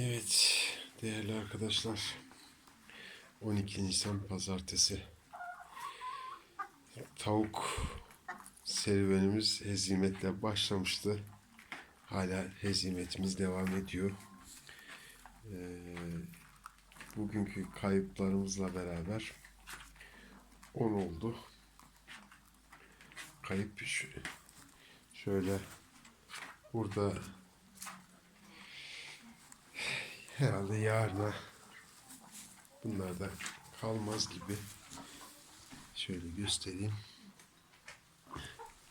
Evet değerli arkadaşlar 12 Nisan Pazartesi tavuk serüvenimiz hezimetle başlamıştı. Hala hezimetimiz devam ediyor. Ee, bugünkü kayıplarımızla beraber 10 oldu. Kayıp ş- şöyle burada herhalde yarına bunlar da kalmaz gibi. Şöyle göstereyim.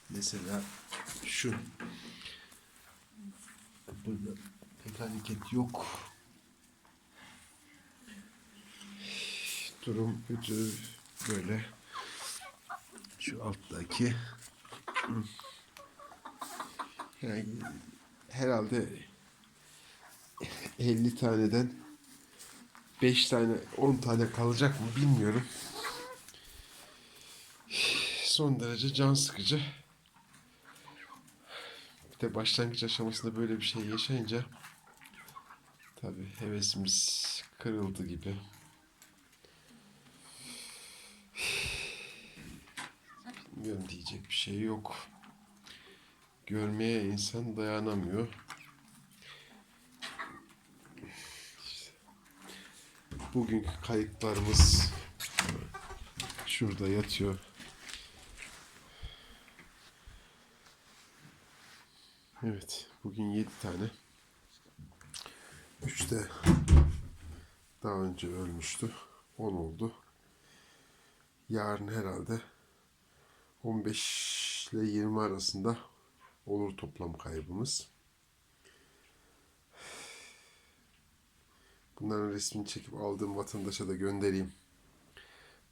Mesela şu. Burada pek hareket yok. Durum kötü. Böyle. Şu alttaki. Yani herhalde 50 taneden 5 tane 10 tane kalacak mı bilmiyorum. Son derece can sıkıcı. Bir de başlangıç aşamasında böyle bir şey yaşayınca tabi hevesimiz kırıldı gibi. Bilmiyorum diyecek bir şey yok. Görmeye insan dayanamıyor. Bugünkü kayıplarımız şurada yatıyor. Evet, bugün 7 tane. 3 de daha önce ölmüştü. 10 oldu. Yarın herhalde 15 ile 20 arasında olur toplam kaybımız. Bunların resmini çekip aldığım vatandaşa da göndereyim.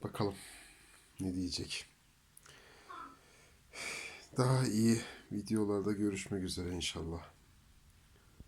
Bakalım ne diyecek. Daha iyi videolarda görüşmek üzere inşallah.